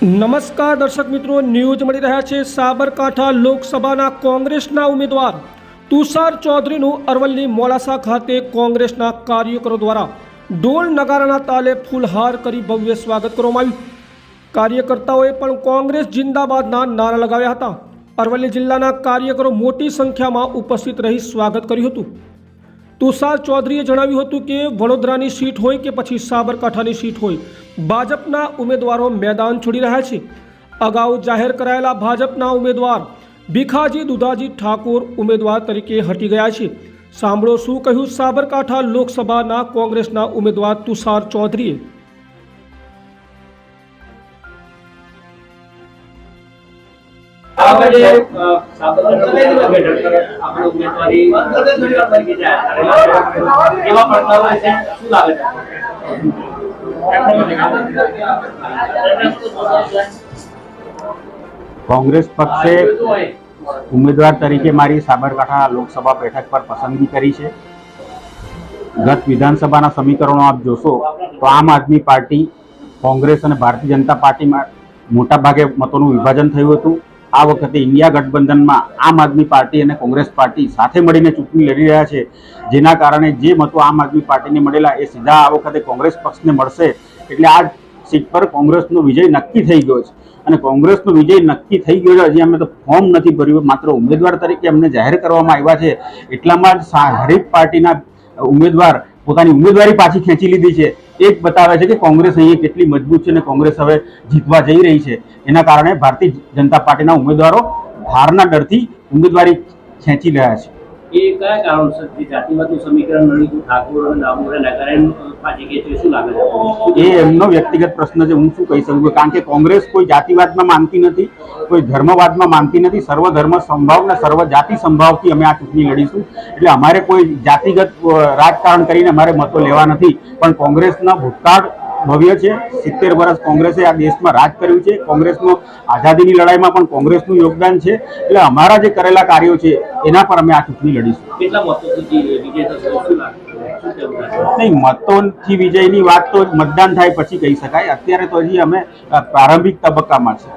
નમસ્કાર દર્શક મિત્રો, ન્યૂઝ મળી રહ્યા છે સાબરકાંઠા લોકસભાના કોંગ્રેસના ઉમેદવાર તુષાર ચૌધરીનું અરવલ્લી મોડાસા ખાતે કોંગ્રેસના કાર્યકરો દ્વારા ઢોલ નગારાના તાલે ફૂલહાર કરી ભવ્ય સ્વાગત કરવામાં આવ્યું. કાર્યકર્તાઓએ પણ કોંગ્રેસ જિંદાબાદના નારા લગાવ્યા હતા. અરવલ્લી જિલ્લાના કાર્યકરો મોટી સંખ્યામાં ઉપસ્થિત રહી સ્વાગત કર્યું હતું. તુષાર ચૌધરીએ જણાવ્યું હતું કે વડોદરાની સીટ હોય કે પછી સાબરકાંઠાની સીટ હોય, ભાજપના ઉમેદવારો મેદાન છોડી રહ્યા છે. અગાઉ જાહેર કરાયેલા ભાજપના ઉમેદવાર ભીખાજી દુધાજી ઠાકોર ઉમેદવાર તરીકે હટી ગયા છે. સાંભળો શું કહ્યું સાબરકાંઠા લોકસભાના કોંગ્રેસના ઉમેદવાર તુષાર ચૌધરીએ. કોંગ્રેસ પક્ષે ઉમેદવાર તરીકે મારી સાબરકાંઠા લોકસભા બેઠક પર પસંદગી કરી છે. ગત વિધાનસભાના સમીકરણો આપ જોશો તો આમ આદમી પાર્ટી, કોંગ્રેસ અને ભારતીય જનતા પાર્ટીમાં મોટાભાગે મતોનું વિભાજન થયું હતું. આ વખતે ઇન્ડિયા ગઠબંધનમાં આમ આદમી પાર્ટી અને કોંગ્રેસ પાર્ટી સાથે મળીને ચૂંટણી લડી રહ્યા છે. જેના કારણે જે મતો આમ આદમી પાર્ટીને મળેલા એ સીધા આ વખતે કોંગ્રેસ પક્ષને મળશે. એટલે આ સીટ પર કોંગ્રેસનો વિજય નક્કી થઈ ગયો છે. અને કોંગ્રેસનો વિજય નક્કી થઈ ગયો છે, હજી અમે તો ફોર્મ નથી ભર્યું, માત્ર ઉમેદવાર તરીકે અમને જાહેર કરવામાં આવ્યા છે. એટલામાં જ હરીફ પાર્ટીના ઉમેદવાર, પોતાની ઉમેદવારી પાછી ખેંચી લીધી છે. એ જ બતાવે છે કે કોંગ્રેસ અહીંયા કેટલી મજબૂત છે અને કોંગ્રેસ હવે જીતવા જઈ રહી છે. એના કારણે ભારતીય જનતા પાર્ટીના ઉમેદવારો હારના ડરથી ઉમેદવારી ખેંચી રહ્યા છે. એ કયા કારણોસર જે જાતિવાદનું સમીકરણ હતું ઠાકોર અને દામોદરે કે છે એ એમનો વ્યક્તિગત પ્રશ્ન છે, હું શું કહી શકું કારણ કે કોંગ્રેસ કોઈ જાતિવાદમાં માનતી નથી, કોઈ ધર્મવાદમાં માનતી નથી. સર્વ ધર્મ સંભાવ ને સર્વ જાતિ સંભાવથી અમે આ ચૂંટણી લડીશું. એટલે અમારે કોઈ જાતિગત રાજકારણ કરીને અમારે મતો લેવા નથી. પણ કોંગ્રેસના ભૂતકાળ ભવ્ય છે. સિત્તેર વર્ષ કોંગ્રેસે આ દેશમાં રાજ કર્યું છે. કોંગ્રેસનો આઝાદીની લડાઈમાં પણ કોંગ્રેસનું યોગદાન છે. એટલે અમારા જે કરેલા કાર્યો છે એના પર અમે આ ચૂંટણી લડીશું? નહીં મતોથી વિજયની વાત તો મતદાન થાય પછી કહી શકાય. અત્યારે તો હજી અમે પ્રારંભિક તબક્કામાં છે